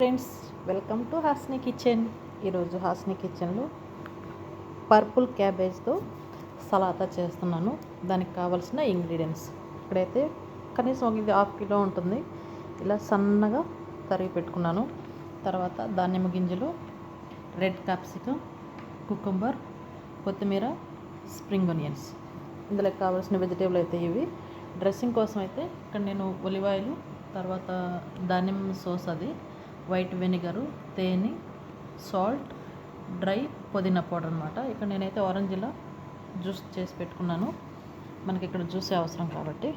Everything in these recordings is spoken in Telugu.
Friends welcome to Hasni kitchen. ఈరోజు హాస్ని కిచెన్లో పర్పుల్ క్యాబేజ్తో సలాతా చేస్తున్నాను. దానికి కావాల్సిన ఇంగ్రీడియంట్స్. ఇక్కడైతే కనీసం ఒక ఇది హాఫ్ కిలో ఉంటుంది. ఇలా సన్నగా తరిగి పెట్టుకున్నాను. తర్వాత దానిమ్మ గింజలు రెడ్ క్యాప్సికమ్ కుకుంబర్ కొత్తిమీర స్ప్రింగ్ ఆనియన్స్. ఇందులో కావాల్సిన వెజిటేబుల్ అయితే ఇవి. డ్రెస్సింగ్ కోసం అయితే ఇక్కడ నేను ఉల్లిపాయలు తర్వాత దానిమ్మ సోస్ అది వైట్ వెనిగరు తేనె సాల్ట్ డ్రై పుదీనా పౌడర్ అనమాట ఇక్కడ నేనైతే ఆరెంజ్ ఇలా జ్యూస్ చేసి పెట్టుకున్నాను. మనకి ఇక్కడ జ్యూసే అవసరం కాబట్టి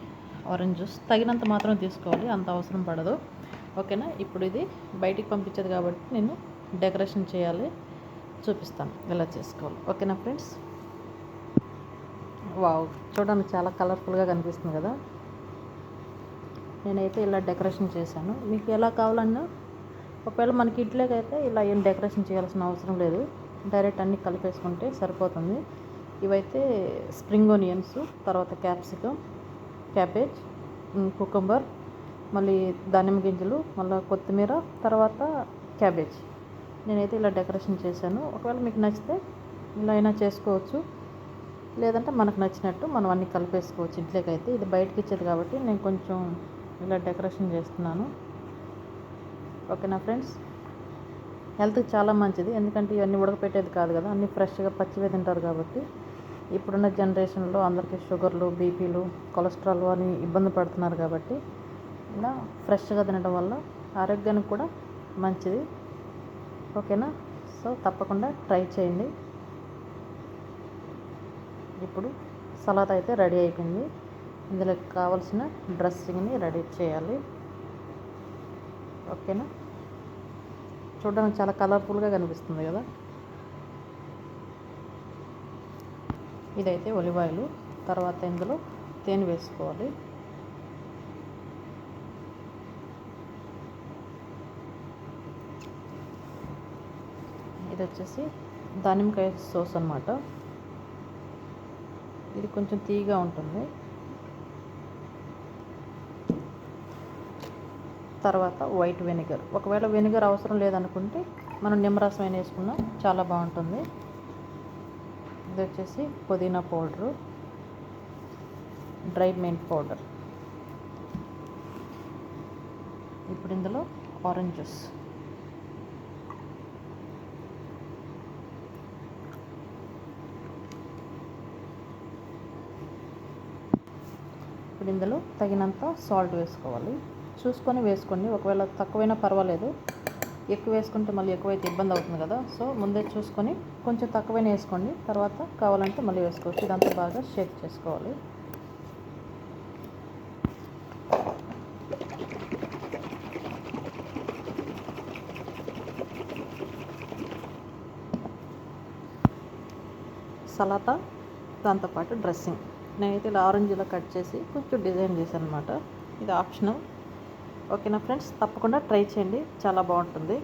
ఆరెంజ్ జ్యూస్. తగినంత మాత్రం తీసుకోవాలి అంత అవసరం పడదు. ఓకేనా? ఇప్పుడు ఇది బయటికి పంపించదు కాబట్టి నేను డెకరేషన్ చేయాలి చూపిస్తాను ఎలా చేసుకోవాలి. ఓకేనా ఫ్రెండ్స్? వావ్ చూడడానికి చాలా కలర్ఫుల్గా కనిపిస్తుంది కదా. నేనైతే ఇలా డెకరేషన్ చేశాను. మీకు ఎలా కావాలన్నా ఒకవేళ మనకి ఇంట్లోకి అయితే ఇలా ఏం డెకరేషన్ చేయాల్సిన అవసరం లేదు. డైరెక్ట్ అన్నీ కలిపేసుకుంటే సరిపోతుంది. ఇవైతే స్ప్రింగ్ ఆనియన్స్ తర్వాత క్యాప్సికమ్ క్యాబేజ్ కుకుంబర్ మళ్ళీ దానిమ్మ గింజలు మళ్ళీ కొత్తిమీర తర్వాత క్యాబేజ్. నేనైతే ఇలా డెకరేషన్ చేశాను. ఒకవేళ మీకు నచ్చితే ఇలా అయినా చేసుకోవచ్చు. లేదంటే మనకు నచ్చినట్టు మనం అన్నీ కలిపేసుకోవచ్చు. ఇంట్లోకి అయితే ఇది బయటకి ఇచ్చేది కాబట్టి నేను కొంచెం ఇలా డెకరేషన్ చేస్తున్నాను. ఓకేనా ఫ్రెండ్స్? హెల్త్కి చాలా మంచిది. ఎందుకంటే ఇవన్నీ ఉడకపెట్టేది కాదు కదా. అన్నీ ఫ్రెష్గా పచ్చివే తింటారు కాబట్టి ఇప్పుడున్న జనరేషన్లో అందరికీ షుగర్లు బీపీలు కొలెస్ట్రాల్ అని ఇబ్బంది పడుతున్నారు కాబట్టి ఇలా ఫ్రెష్గా తినడం వల్ల ఆరోగ్యానికి కూడా మంచిది. ఓకేనా? సో తప్పకుండా ట్రై చేయండి. ఇప్పుడు సలాద్ అయితే రెడీ అయిపోయింది. ఇందులో కావాల్సిన డ్రెస్సింగ్ని రెడీ చేయాలి. ఓకేనా? చూడడానికి చాలా కలర్ఫుల్గా కనిపిస్తుంది కదా? ఇదైతే ఒలివాయలు తర్వాత ఇందులో తేనె వేసుకోవాలి. ఇది వచ్చేసి దానిమ్మకాయ సోస్ అనమాట ఇది కొంచెం తీగా ఉంటుంది. తర్వాత వైట్ వెనిగర్. ఒకవేళ వెనిగర్ అవసరం లేదనుకుంటే మనం నిమ్మరసం అయినా వేసుకున్నా చాలా బాగుంటుంది. ఇది వచ్చేసి పుదీనా పౌడరు డ్రై మెంట్ పౌడర్. ఇప్పుడు ఇందులో ఆరెంజ్ జ్యూస్. ఇప్పుడు ఇందులో తగినంత సాల్ట్ వేసుకోవాలి. చూసుకొని వేసుకోండి. ఒకవేళ తక్కువైనా పర్వాలేదు. ఎక్కువ వేసుకుంటే మళ్ళీ ఎక్కువైతే ఇబ్బంది అవుతుంది కదా. సో ముందే చూసుకొని కొంచెం తక్కువైనా వేసుకోండి. తర్వాత కావాలంటే మళ్ళీ వేసుకోవచ్చు. ఇదంతా బాగా షేక్ చేసుకోవాలి. సలాతా దాంతోపాటు డ్రెస్సింగ్. నేనైతే ఇలా ఆరెంజ్ ఇలా కట్ చేసి కొంచెం డిజైన్ చేశాను అనమాట ఇది ఆప్షనల్ ఓకేనా ఫ్రెండ్స్ తప్పకుండా ట్రై చేయండి. చాలా బాగుంటుంది.